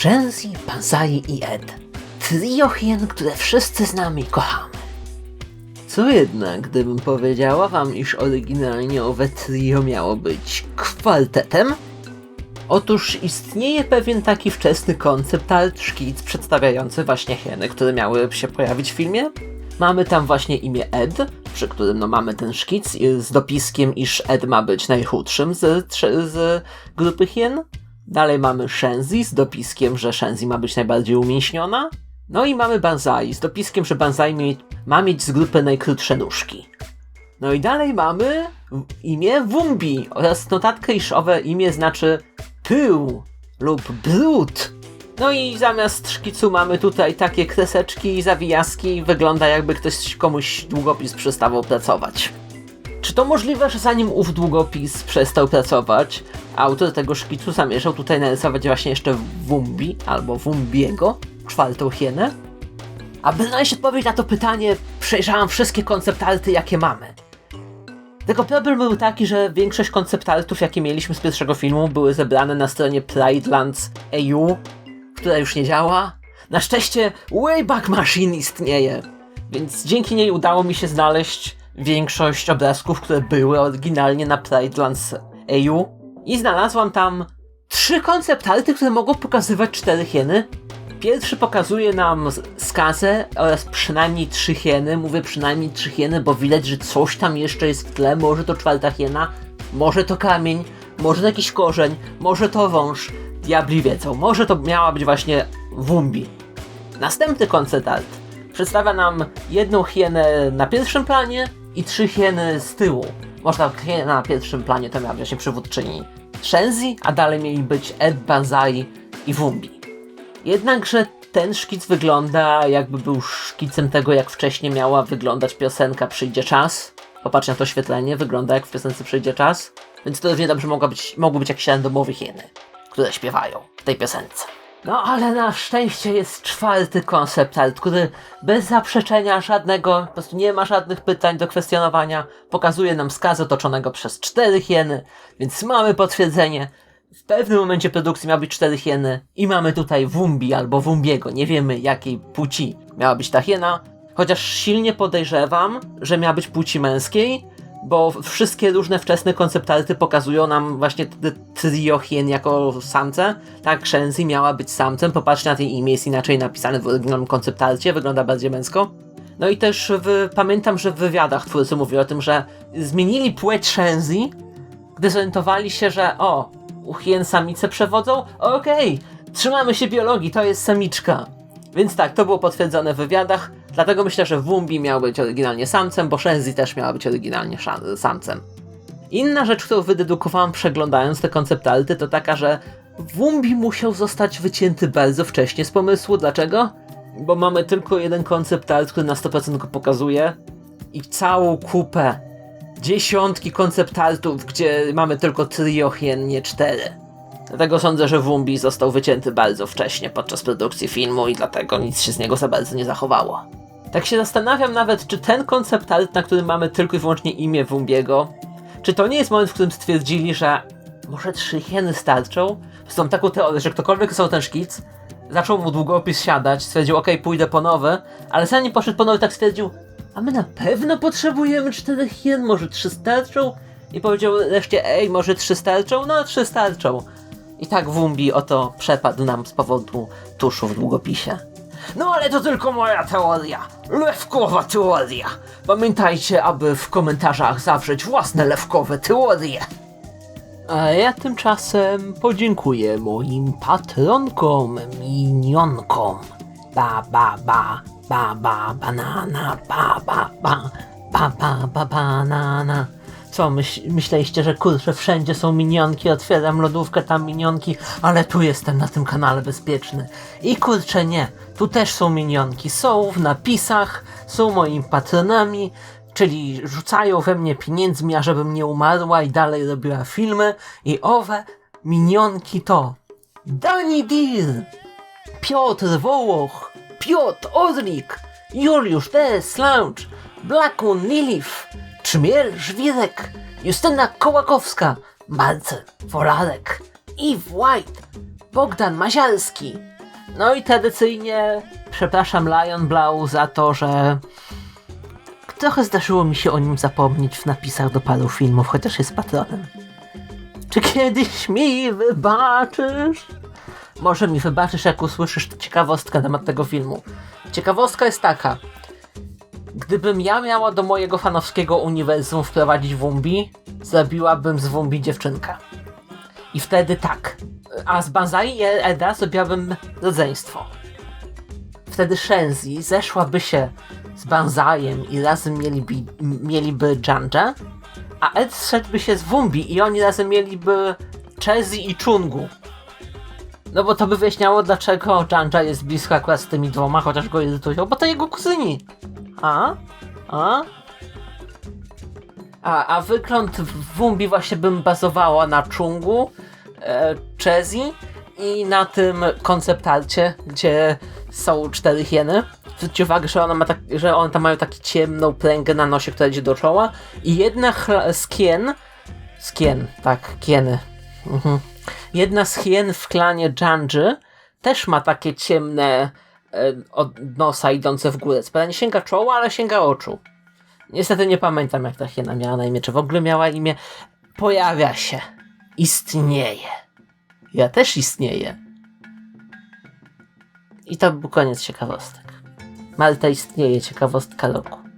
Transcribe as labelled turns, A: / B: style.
A: Shenzi, Banzai i Ed. Trio hien, które wszyscy znamy i kochamy. Co jednak, gdybym powiedziała wam, iż oryginalnie owe trio miało być kwaltetem? Otóż istnieje pewien taki wczesny koncept art szkic przedstawiający właśnie hieny, które miały się pojawić w filmie. Mamy tam właśnie imię Ed, przy którym no mamy ten szkic z dopiskiem, iż Ed ma być najchudszym z, z grupy hien. Dalej mamy Shenzi z dopiskiem, że Shenzi ma być najbardziej umięśniona. No i mamy Banzai z dopiskiem, że Banzai ma mieć z grupy najkrótsze nóżki. No i dalej mamy imię Wumbi oraz notatkę, iż owe imię znaczy pył lub brud. No i zamiast szkicu mamy tutaj takie kreseczki i zawijaski. Wygląda jakby ktoś komuś długopis przestawał pracować. Czy to możliwe, że zanim ów długopis przestał pracować, autor tego szkicu zamierzał tutaj narysować właśnie jeszcze Wumbi albo Wumbiego, czwartą hienę? Aby znaleźć odpowiedź na to pytanie, przejrzałam wszystkie konceptalty, jakie mamy. Tylko problem był taki, że większość konceptaltów, jakie mieliśmy z pierwszego filmu, były zebrane na stronie Pridelands EU, która już nie działa. Na szczęście Wayback Machine istnieje, więc dzięki niej udało mi się znaleźć większość obrazków, które były oryginalnie na Pridelands EU. I znalazłam tam trzy konceptalty, które mogą pokazywać cztery hieny. Pierwszy pokazuje nam skazę oraz przynajmniej trzy hieny. Mówię przynajmniej trzy hieny, bo widać, że coś tam jeszcze jest w tle. Może to czwarta hiena, może to kamień, może to jakiś korzeń, może to wąż. Diabli wiedzą. Może to miała być właśnie Wumbi. Następny koncept art przedstawia nam jedną hienę na pierwszym planie i trzy hieny z tyłu. Można na pierwszym planie to miała właśnie przywódczyni Shenzi, a dalej mieli być Ed Banzai i Wumbi. Jednakże ten szkic wygląda jakby był szkicem tego, jak wcześniej miała wyglądać piosenka Przyjdzie czas. Popatrz na to oświetlenie, wygląda jak w piosence Przyjdzie czas. Więc to równie dobrze mogła być, mogły być jakieś randomowe hieny, które śpiewają w tej piosence. No ale na szczęście jest czwarty koncept art, który bez zaprzeczenia żadnego, po prostu nie ma żadnych pytań do kwestionowania, pokazuje nam skaz otoczonego przez cztery hieny, więc mamy potwierdzenie. W pewnym momencie produkcji miały być cztery hieny i mamy tutaj Wumbi albo Wumbiego, nie wiemy jakiej płci miała być ta hiena, chociaż silnie podejrzewam, że miała być płci męskiej, bo wszystkie różne wczesne konceptarty pokazują nam właśnie trio hien jako samce. Tak, Shenzi miała być samcem, popatrzcie na tej imię, jest inaczej napisane w oryginalnym konceptarcie, wygląda bardziej męsko. No i też w, pamiętam, że w wywiadach twórcy mówili o tym, że zmienili płeć Shenzi, gdy zorientowali się, że o, u hien samice przewodzą, okej, trzymamy się biologii, to jest samiczka. Więc tak, to było potwierdzone w wywiadach, dlatego myślę, że Wumbi miał być oryginalnie samcem, bo Shenzi też miała być oryginalnie samcem. Inna rzecz, którą wydedukowałam przeglądając te konceptalty, to taka, że Wumbi musiał zostać wycięty bardzo wcześnie z pomysłu. Dlaczego? Bo mamy tylko jeden koncept art, który na 100% go pokazuje i całą kupę dziesiątki konceptaltów, gdzie mamy tylko trio hien, nie cztery. Dlatego sądzę, że Wumbi został wycięty bardzo wcześnie podczas produkcji filmu i dlatego nic się z niego za bardzo nie zachowało. Tak się zastanawiam nawet, czy ten koncept art, na którym mamy tylko i wyłącznie imię Wumbiego, czy to nie jest moment, w którym stwierdzili, że może trzy hieny starczą? Są taką teorię, że ktokolwiek są ten szkic, zaczął mu długopis siadać, stwierdził, okej, pójdę po nowy, ale zanim poszedł po nowy, tak stwierdził, a my na pewno potrzebujemy czterech hien, może trzy starczą? I powiedział reszcie, ej, może trzy starczą? No, trzy starczą. I tak Wumbi oto przepadł nam z powodu tuszu w długopisie. No ale to tylko moja teoria. Lewkowa teoria. Pamiętajcie, aby w komentarzach zawrzeć własne lewkowe teorie. A ja tymczasem podziękuję moim patronkom, minionkom. Ba ba ba, ba ba banana, ba ba ba, ba ba ba banana. Co, myśl, myśleliście, że kurczę, wszędzie są minionki, otwieram lodówkę, tam minionki, ale tu jestem na tym kanale bezpieczny. I kurczę nie, tu też są minionki, są w napisach, są moimi patronami, czyli rzucają we mnie pieniędzmi, ażebym nie umarła i dalej robiła filmy. I owe minionki to Dani Deal, Piotr Wołoch, Piotr Orlik, Juliusz D. Slouch, Blackun Lilif, Czmiel Żwirek, Justyna Kołakowska, Marcel Wolarek, Eve White, Bogdan Mazialski. No i tradycyjnie przepraszam Lion Blau za to, że trochę zdarzyło mi się o nim zapomnieć w napisach do paru filmów, chociaż jest patronem. Czy kiedyś mi wybaczysz? Może mi wybaczysz, jak usłyszysz ciekawostkę na temat tego filmu. Ciekawostka jest taka. Gdybym ja miała do mojego fanowskiego uniwersum wprowadzić Wumbi, zrobiłabym z Wumbi dziewczynkę. I wtedy tak. A z Banzai i Eda zrobiłabym rodzeństwo. Wtedy Shenzi zeszłaby się z Banzajem i razem mieliby, mieliby Janja, a Ed zszedłby się z Wumbi i oni razem mieliby Chezi i Chungu. No bo to by wyjaśniało, dlaczego Janja jest blisko akurat z tymi dwoma, chociaż go irytują, bo to jego kuzyni. A? A? A, a wygląd Wumbi właśnie bym bazowała na Chungu, e, Chezi i na tym konceptarcie, gdzie są cztery hieny. Zwróćcie uwagę, że one, ma tak, że one tam mają taką ciemną pręgę na nosie, która idzie do czoła i jedna z kien, z tak, kieny, mhm. jedna z hien w klanie Janji też ma takie ciemne od nosa idące w górę. Sprawa nie sięga czoła, ale sięga oczu. Niestety nie pamiętam, jak ta hiena miała na imię, czy w ogóle miała imię. Pojawia się. Istnieje. Ja też istnieję. I to był koniec ciekawostek. Malta istnieje, ciekawostka roku.